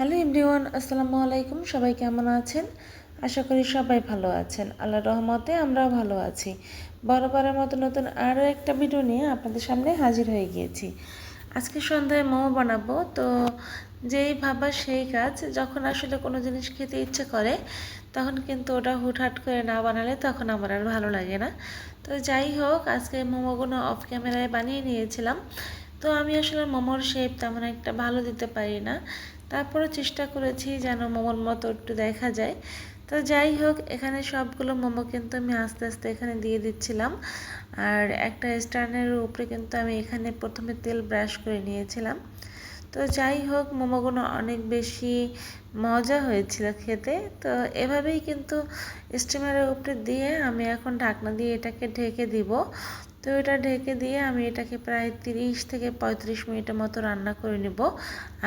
Hello everyone, আসসালামু আলাইকুম। সবাই কেমন আছেন? আশা করি সবাই ভালো আছেন। আল্লাহ রহমতে আমরাও ভালো আছি। বরাবরের মতো নতুন আরও একটা ভিডিও নিয়ে আপনাদের সামনে হাজির হয়ে গিয়েছি। আজকে সন্ধ্যায় মোমো বানাবো। তো যেই ভাবা সেই কাজ, যখন আসলে কোনো জিনিস খেতে ইচ্ছে করে, তখন কিন্তু ওটা হুটহাট করে না বানালে তখন আমার আর ভালো লাগে না। তো যাই হোক, আজকে মোমোগুলো অফ ক্যামেরায় বানিয়ে নিয়েছিলাম। তো আমি আসলে মোমোর শেপ তেমন একটা ভালো দিতে পারি না। তারপরে চেষ্টা করেছি যেন মোমোর মতো একটু দেখা যায়। তো যাই হোক, এখানে সবগুলো মোমো কিন্তু আমি আস্তে আস্তে এখানে দিয়ে দিচ্ছিলাম। আর একটা স্ট্যান্ডের উপরে কিন্তু আমি এখানে প্রথমে তেল ব্রাশ করে নিয়েছিলাম। তো যাই হোক, মোমোগুলো অনেক বেশি মজা হয়েছিল খেতে। তো এভাবেই কিন্তু স্টিমারের উপরে দিয়ে আমি এখন ঢাকনা দিয়ে এটাকে ঢেকে দিব। তো এটা ঢেকে দিয়ে আমি এটাকে প্রায় তিরিশ থেকে পঁয়ত্রিশ মিনিটের মতো রান্না করে নেব।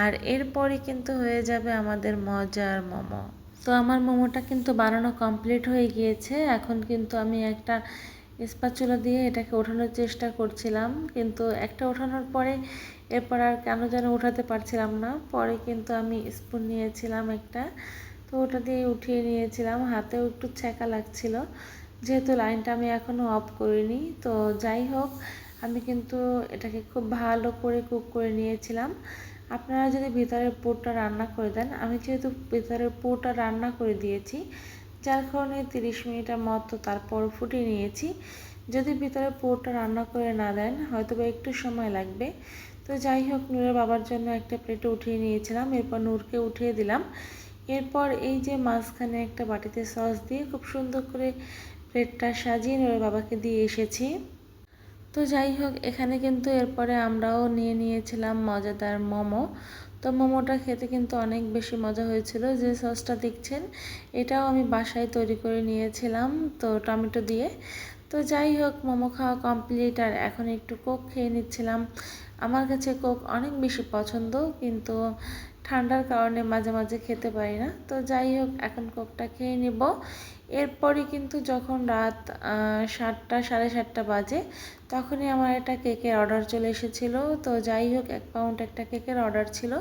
আর এরপরই কিন্তু হয়ে যাবে আমাদের মজার মোমো। তো আমার মোমোটা কিন্তু বানানো কমপ্লিট হয়ে গিয়েছে। এখন কিন্তু আমি একটা স্পাচুলা দিয়ে এটাকে ওঠানোর চেষ্টা করছিলাম। কিন্তু একটা ওঠানোর পরে এরপর আর কেন যেন উঠাতে পারছিলাম না। পরে কিন্তু আমি স্পুন নিয়েছিলাম একটা। তো ওটা দিয়ে উঠিয়ে নিয়েছিলাম। হাতেও একটু ছ্যাঁকা লাগছিল। যেহেতু লাইনটা আমি এখনও অফ করিনি, তো যাই হোক, আমি কিন্তু এটাকে খুব ভালো করে কুক করে নিয়েছিলাম। আপনারা যদি ভিতরের পুরটা রান্না করে দেন, আমি যেহেতু ভিতরের পুরটা রান্না করে দিয়েছি, যার কারণে তিরিশ মিনিটের মতো তারপর ফুটিয়ে নিয়েছি। যদি ভিতরে পুরটা রান্না করে না দেন, হয়তো বা একটু সময় লাগবে। তো যাই হোক, নূরের বাবার জন্য একটা প্লেটে উঠিয়ে নিয়েছিলাম, এরপর নূরকে উঠিয়ে দিলাম। এরপর এই যে মাঝখানে একটা বাটিতে সস দিয়ে খুব সুন্দর করে প্লেটটা সাজিয়ে নূরের বাবাকে দিয়ে এসেছি। তো যাই হোক, এখানে কিন্তু এরপরে আমরাও নিয়ে নিয়েছিলাম মজাদার মোমো। তো মোমোটা খেতে কিন্তু অনেক বেশি মজা হয়েছিল। যে সসটা দেখছেন, এটাও আমি বাসায় তৈরি করে নিয়েছিলাম তো টমেটো দিয়ে। তো যাই হোক, মোমো খাওয়া কমপ্লিট আর এখন একটু কোক খেয়ে নিচ্ছিলাম। আমার কাছে কোক অনেক বেশি পছন্দ, কিন্তু ঠান্ডার কারণে মাঝে মাঝে খেতে পারি না। তো যাই হোক, এখন কোকটা খেয়ে নিব। এরপরই কিন্তু যখন রাত সাতটা, সাড়ে সাতটা বাজে, তখনই আমার একটা কেকের অর্ডার চলে এসেছিল। তো যাই হোক, এক পাউন্ড একটা কেকের অর্ডার ছিল।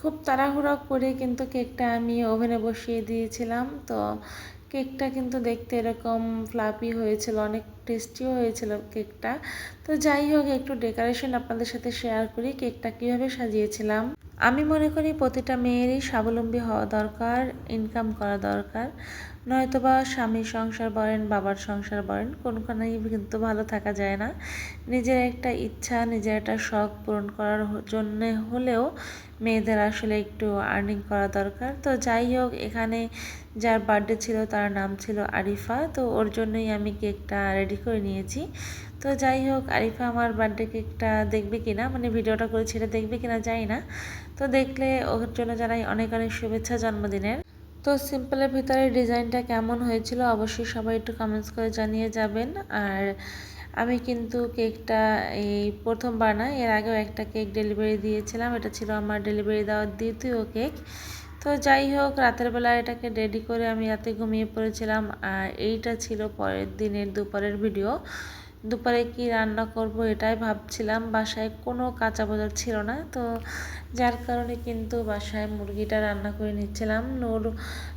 খুব তাড়াহুড়া করে কিন্তু কেকটা আমি ওভেনে বসিয়ে দিয়েছিলাম। তো কেকটা কিন্তু দেখতে এরকম ফ্লাপি হয়েছিল, অনেক টেস্টিও হয়েছিল কেকটা। তো যাই হোক, একটু ডেকোরেশন আপনাদের সাথে শেয়ার করি, কেকটা কীভাবে সাজিয়েছিলাম। আমি মনে করি প্রতিটা মেয়েরই স্বাবলম্বী হওয়া দরকার ইনকাম করা দরকার। নয়তোবা স্বামীর সংসার বলেন, বাবার সংসার বলেন কোনখানেই কিন্তু ভালো থাকা যায় না। নিজের একটা ইচ্ছা, নিজের একটা শখ পূরণ করার জন্য হলেও মেয়েদের আসলে একটু আর্নিং করা দরকার। তো যাই হোক, এখানে যার বার্থডে ছিল, তার নাম ছিল আরিফা। তো ওর জন্যই আমি কেকটা রেডি করে নিয়েছি। তো যাই হোক, আরিফা আমার বার্থডে কেকটা দেখবে কিনা মানে ভিডিওটা করে ছেড়ে দেখবে কিনা যাই না। তো দেখলে ওর জন্য জানাই অনেক অনেক শুভেচ্ছা জন্মদিনের। তো সিম্পলের ভিতরে ডিজাইনটা কেমন হয়েছিল অবশ্যই সবাই একটু কমেন্টস করে জানিয়ে যাবেন। আর আমি কিন্তু কেকটা এই প্রথমবার না, এর আগেও একটা কেক ডেলিভারি দিয়েছিলাম। এটা ছিল আমার ডেলিভারি দেওয়ার দ্বিতীয় কেক। তো যাই হোক, রাতের বেলা এটাকে রেডি করে আমি রাতে ঘুমিয়ে পড়েছিলাম। আর এইটা ছিল পরের দিনের দুপুরের ভিডিও দুপুরে কি রান্না করব এটাই ভাবছিলাম। বাসায় কোনো কাঁচা বাজার ছিল না, তো যার কারণে কিন্তু বাসায় মুরগিটা রান্না করে নিচ্ছিলাম। নূর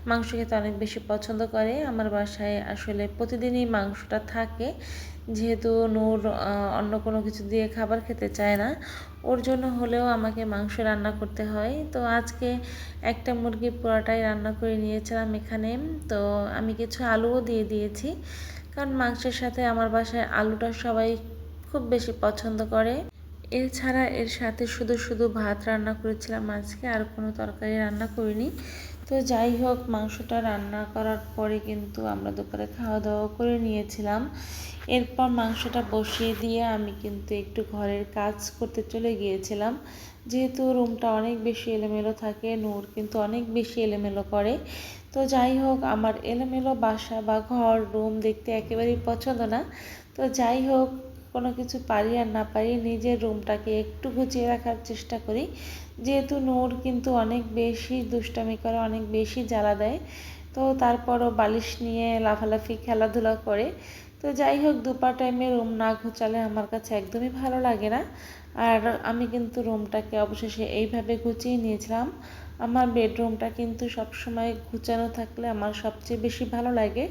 মাংস খেতে অনেক বেশি পছন্দ করে। আমার বাসায় আসলে প্রতিদিনই মাংসটা থাকে। যেহেতু নূর অন্য কোনো কিছু দিয়ে খাবার খেতে চায় না, ওর জন্য হলেও আমাকে মাংস রান্না করতে হয়। তো আজকে একটা মুরগি পোড়াটাই রান্না করে নিয়েছিলাম এখানে। তো আমি কিছু আলুও দিয়ে দিয়েছি। কারণ মাংসের সাথে আমার বাসায় আলুটা সবাই খুব বেশি পছন্দ করে। এছাড়া এর সাথে শুধু শুধু ভাত রান্না করেছিলাম আজকে, আর কোনো তরকারি রান্না করিনি। তো যাই হোক, মাংসটা রান্না করার পরে কিন্তু আমরা দুপুরে খাওয়া দাওয়া করে নিয়েছিলাম। এরপর মাংসটা বসিয়ে দিয়ে আমি কিন্তু একটু ঘরের কাজ করতে চলে গিয়েছিলাম। যেহেতু রুমটা অনেক বেশি এলোমেলো থাকে, নূর কিন্তু অনেক বেশি এলোমেলো করে। তো যাই হোক, আমার এলোমেলো বাসা বা ঘর, রুম দেখতে একেবারেই পছন্দ না। তো যাই হোক কোনো কিছু পারি আর না পারি নিজের রুমটাকে একটু গুছিয়ে রাখার চেষ্টা করি। যেহেতু নূর কিন্তু অনেক বেশি দুষ্টামি করে, অনেক বেশি জ্বালা দেয়, তো তারপরও বালিশ নিয়ে লাফালাফি, খেলাধুলা করে। তো যাই হোক, দুপার টাইমে রুম না ঘুচালে আমার কাছে একদমই ভালো লাগে না। আর আমি কিন্তু রুমটাকে অবশেষে এইভাবে গুছিয়ে নিয়েছিলাম। আমার বেডরুমটা কিন্তু সবসময় গুছানো থাকলে আমার সবচেয়ে বেশি ভালো লাগে।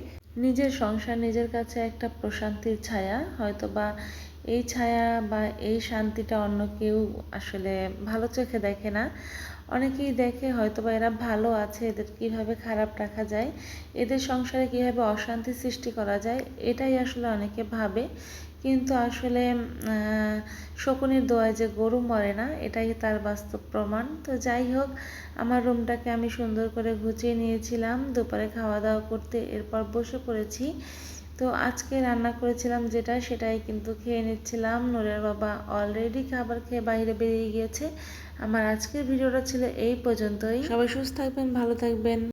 নিজের সংসার, নিজের কাছে একটা প্রশান্তির ছায়া হয়তো বা এই ছায়া বা এই শান্তিটা অন্য কেউ আসলে ভালো চোখে দেখে না। অনেকেই দেখে হয়তো বা এরা ভালো আছে, এদের কীভাবে খারাপ রাখা যায়, এদের সংসারে কীভাবে অশান্তি সৃষ্টি করা যায়, এটাই আসলে অনেকে ভাবে। কিন্তু আসলে শকুনের দোয়ায় যে গরু মরে না, এটাই তার বাস্তব প্রমাণ। তো যাই হোক, আমার রুমটাকে আমি সুন্দর করে গুছিয়ে নিয়েছিলাম, দুপুরে খাওয়া দাওয়া করতে এরপর বসে পড়েছি। তো আজকে রান্না করেছিলাম যেটা, সেটাই কিন্তু খেয়ে নিচ্ছিলাম। নূরের বাবা অলরেডি খাবার খেয়ে বাইরে বেরিয়ে গিয়েছে। আমার আজকের ভিডিওটা ছিল এই পর্যন্তই। সবাই সুস্থ থাকবেন, ভালো থাকবেন।